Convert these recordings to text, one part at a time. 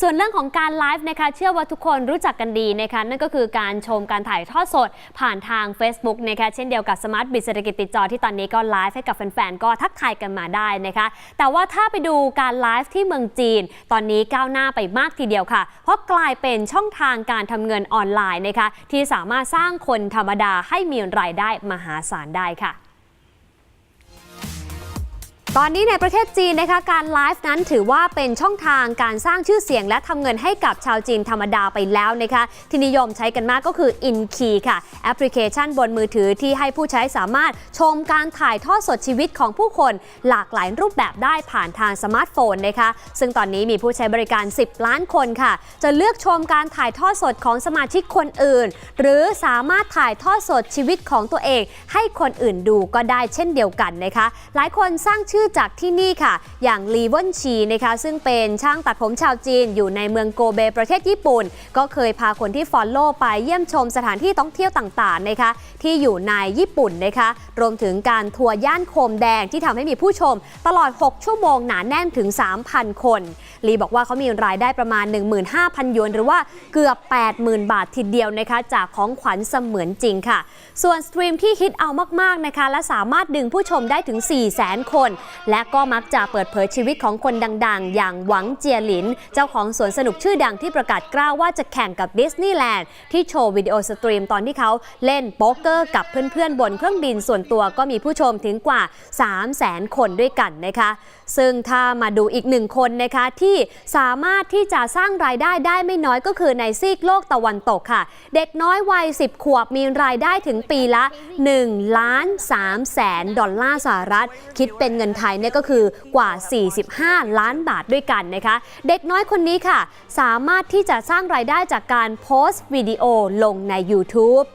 ส่วนเรื่องของการไลฟ์นะคะเชื่อว่าทุกคนรู้จักกันดีนะคะนั่นก็คือการชมการถ่ายทอดสด ผ่านทาง Facebook นะคะเช่นเดียวกับสมาร์ทบิเศรษฐกิจติดจอที่ตอนนี้ก็ไลฟ์ให้กับแฟนๆก็ทักทายกันมาได้นะคะ แต่ว่าถ้าไปดูการไลฟ์ที่เมืองจีน ตอนนี้ก้าวหน้าไปมากทีเดียวค่ะ เพราะกลายเป็นช่องทางการทำเงินออนไลน์นะคะที่สามารถสร้างคนธรรมดาให้มีรายได้มหาศาลได้ค่ะ ตอนนี้ในประเทศจีนนะคะการไลฟ์นั้นถือว่าเป็นช่องทางการสร้างชื่อเสียง และทำเงินให้กับชาวจีนธรรมดาไปแล้วนะคะที่นิยมใช้กันมากก็คือ InKey ค่ะ แอปพลิเคชันบนมือถือที่ให้ผู้ใช้สามารถชมการถ่ายทอดสดชีวิตของผู้คน หลากหลายรูปแบบได้ผ่านทางสมาร์ทโฟนนะคะซึ่งตอนนี้มีผู้ใช้บริการ 10 ล้านคนค่ะ จะเลือกชมการถ่ายทอดสดของสมาชิกคนอื่น หรือสามารถถ่ายทอดสดชีวิตของตัวเอง ให้คนอื่นดูก็ได้เช่นเดียวกันนะคะหลายคนสร้างชื่อจากที่นี่ค่ะ อย่างลีเวนชีนะคะซึ่งเป็นช่างตัดผมชาวจีนอยู่ในเมืองโกเบประเทศญี่ปุ่น ก็เคยพาคนที่ฟอลโล่ไปเยี่ยมชมสถานที่ท่องเที่ยวต่างๆนะคะที่อยู่ในญี่ปุ่นนะคะรวมถึงการทัวร์ย่านโคมแดงที่ทำให้มีผู้ชม ตลอด 6 ชั่วโมงหนาแน่นถึง 3,000 คนลีบอกว่าเขามีรายได้ประมาณ 15,000หยวนหรือว่าเกือบ 80,000 บาททีเดียวนะคะจากของขวัญเสมือนจริงค่ะ ส่วนสตรีมที่ฮิตเอามากๆนะคะและสามารถดึงผู้ชมได้ถึง 400,000 คนและก็มักจะเปิดเผยชีวิตของคนดังๆ อย่างหวังเจียหลิน เจ้าของสวนสนุกชื่อดังที่ประกาศกล้าวว่าจะแข่งกับดิสนีย์แลนด์ที่โชว์วิดีโอสตรีมตอนที่เขาเล่นโป๊กเกอร์กับเพื่อนๆ บนเครื่องบินส่วนตัวก็มีผู้ชมถึงกว่า 300,000 คนด้วยกันนะคะ ซึ่งถ้ามาดูอีกหนึ่งคนนะคะที่สามารถที่จะสร้างรายได้ได้ไม่น้อยก็คือในซีกโลกตะวันตกค่ะ เด็กน้อยวัย 10 ขวบมีรายได้ถึงปีละ1ล้าน3แสนดอลลาร์สหรัฐ คิดเป็นเงินไทยเนี่ยก็คือกว่า 45 ล้านบาทด้วยกันนะคะ เด็กน้อยคนนี้ค่ะ สามารถที่จะสร้างรายได้จากการโพสต์วิดีโอลงใน YouTube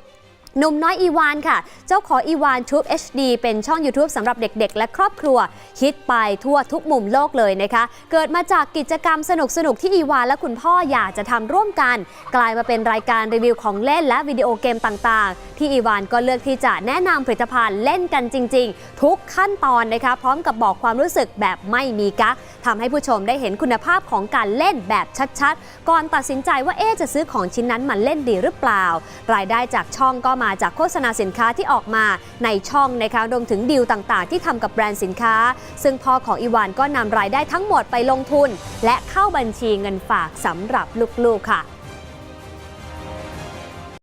หนุ่มน้อยอีวานค่ะ เจ้าของอีวานทูบ HD เป็นช่อง YouTube สำหรับเด็กๆ และครอบครัว ฮิตไปทั่วทุกมุมโลกเลยนะคะ เกิดมาจากกิจกรรมสนุกๆ ที่อีวานและคุณพ่ออยากจะทำร่วมกัน กลายมาเป็นรายการรีวิวของเล่นและวิดีโอเกมต่างๆ ที่อีวานก็เลือกที่จะแนะนำผลิตภัณฑ์เล่นกันจริง ๆ ทุกขั้นตอนนะคะพร้อมกับบอกความรู้สึกแบบไม่มีกั๊กทำให้ผู้ชมได้เห็นคุณภาพของการเล่นแบบชัดๆ ก่อนตัดสินใจว่าเอ๊จะซื้อของชิ้นนั้นมาเล่นดีหรือเปล่า รายได้จากช่องก็มาจากโฆษณาสินค้าที่ออกมาในช่องนะคะรวมถึงดีลต่างๆ ที่ทำกับแบรนด์สินค้า ซึ่งพ่อของอีวานก็นำรายได้ทั้งหมดไปลงทุน และเข้าบัญชีเงินฝากสำหรับลูกๆค่ะ